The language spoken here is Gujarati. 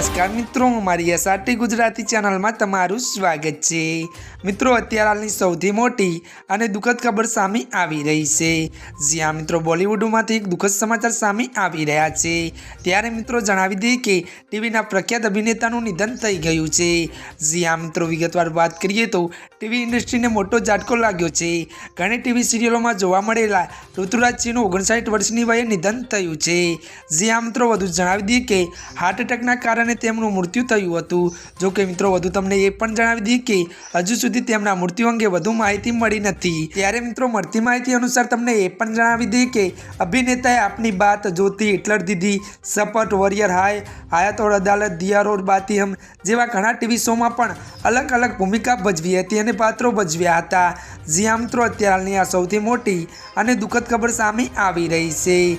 નમસ્કાર મિત્રો, મારી એસઆરટી ગુજરાતી ચેનલમાં તમારું સ્વાગત છે. મિત્રો, અત્યારે હાલની સૌથી મોટી અને દુઃખદ ખબર સામે આવી રહી છે. જ્યાં મિત્રો, બોલિવૂડમાંથી એક દુઃખદ સમાચાર સામે આવી રહ્યા છે. ત્યારે મિત્રો, જણાવી દઈએ કે ટીવીના પ્રખ્યાત અભિનેતાનું નિધન થઈ ગયું છે. જ્યાં મિત્રો, વિગતવાર વાત કરીએ તો ટીવી ઇન્ડસ્ટ્રીને મોટો ઝાટકો લાગ્યો છે. ઘણી ટીવી સિરિયલોમાં જોવા મળેલા ઋતુરાજસિંહનું ઓગણસાઠ વર્ષની વયે નિધન થયું છે. જ્યાં મિત્રો, વધુ જણાવી દઈએ કે હાર્ટ એટેકના કારણે તેમનું મૃત્યુ થયું હતું. જો કે મિત્રો, વધુ તમને એ પણ જણાવી દઈએ કે હજુ સુધી તેમના મૃત્યુ અંગે વધુ માહિતી મળી નથી. ત્યારે મિત્રો, મળતી માહિતી અનુસાર તમને એ પણ જણાવી દઈએ કે અભિનેતાએ આપની બાત જોતી હિટલર દીધી સપટ વોરિયર હાય હાયાતોડ અદાલત દિયા રોડ જેવા ઘણા ટીવી શોમાં પણ અલગ અલગ ભૂમિકા ભજવી હતી અને પાત્રો ભજવ્યા હતા. જ્યાં મિત્રો, અત્યારની આ સૌથી મોટી અને દુઃખદ ખબર સામે આવી રહી છે.